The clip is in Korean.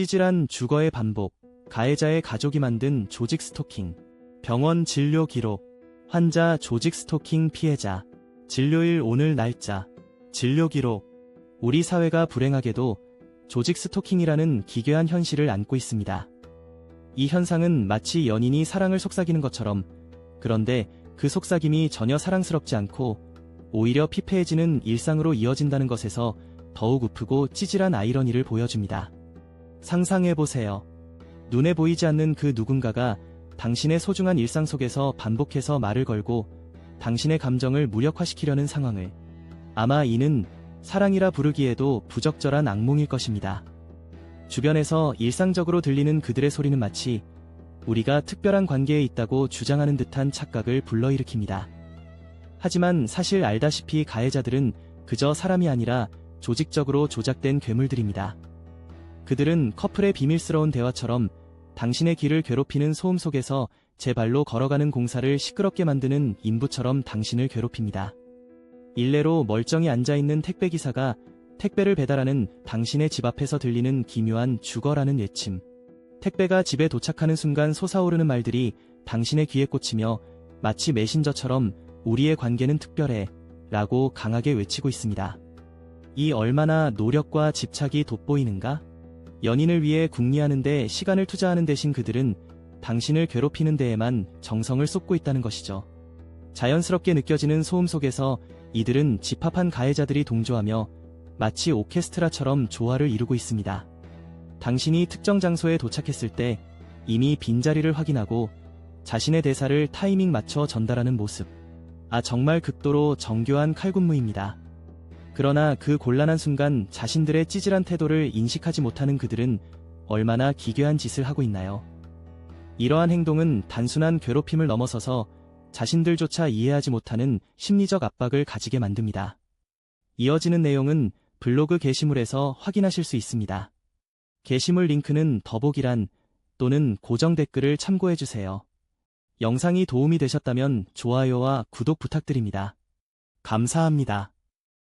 찌질한 주거의 반복, 가해자의 가족이 만든 조직 스토킹, 병원 진료 기록, 환자 조직 스토킹 피해자, 진료일 오늘 날짜, 진료 기록. 우리 사회가 불행하게도 조직 스토킹이라는 기괴한 현실을 안고 있습니다. 이 현상은 마치 연인이 사랑을 속삭이는 것처럼 그런데 그 속삭임이 전혀 사랑스럽지 않고 오히려 피폐해지는 일상으로 이어진다는 것에서 더욱 우프고 찌질한 아이러니를 보여줍니다. 상상해보세요. 눈에 보이지 않는 그 누군가가 당신의 소중한 일상 속에서 반복해서 말을 걸고 당신의 감정을 무력화시키려는 상황을 아마 이는 사랑이라 부르기에도 부적절한 악몽일 것입니다. 주변에서 일상적으로 들리는 그들의 소리는 마치 우리가 특별한 관계에 있다고 주장하는 듯한 착각을 불러일으킵니다. 하지만 사실 알다시피 가해자들은 그저 사람이 아니라 조직적으로 조작된 괴물들입니다. 그들은 커플의 비밀스러운 대화처럼 당신의 길을 괴롭히는 소음 속에서 제 발로 걸어가는 공사를 시끄럽게 만드는 인부처럼 당신을 괴롭힙니다. 일례로 멀쩡히 앉아있는 택배기사가 택배를 배달하는 당신의 집 앞에서 들리는 기묘한 죽어라는 외침. 택배가 집에 도착하는 순간 솟아오르는 말들이 당신의 귀에 꽂히며 마치 메신저처럼 우리의 관계는 특별해 라고 강하게 외치고 있습니다. 이 얼마나 노력과 집착이 돋보이는가? 연인을 위해 궁리하는 데 시간을 투자하는 대신 그들은 당신을 괴롭히는 데에만 정성을 쏟고 있다는 것이죠. 자연스럽게 느껴지는 소음 속에서 이들은 집합한 가해자들이 동조하며 마치 오케스트라처럼 조화를 이루고 있습니다. 당신이 특정 장소에 도착했을 때 이미 빈자리를 확인하고 자신의 대사를 타이밍 맞춰 전달하는 모습. 아, 정말 극도로 정교한 칼군무입니다. 그러나 그 곤란한 순간 자신들의 찌질한 태도를 인식하지 못하는 그들은 얼마나 기괴한 짓을 하고 있나요? 이러한 행동은 단순한 괴롭힘을 넘어서서 자신들조차 이해하지 못하는 심리적 압박을 가지게 만듭니다. 이어지는 내용은 블로그 게시물에서 확인하실 수 있습니다. 게시물 링크는 더보기란 또는 고정 댓글을 참고해주세요. 영상이 도움이 되셨다면 좋아요와 구독 부탁드립니다. 감사합니다.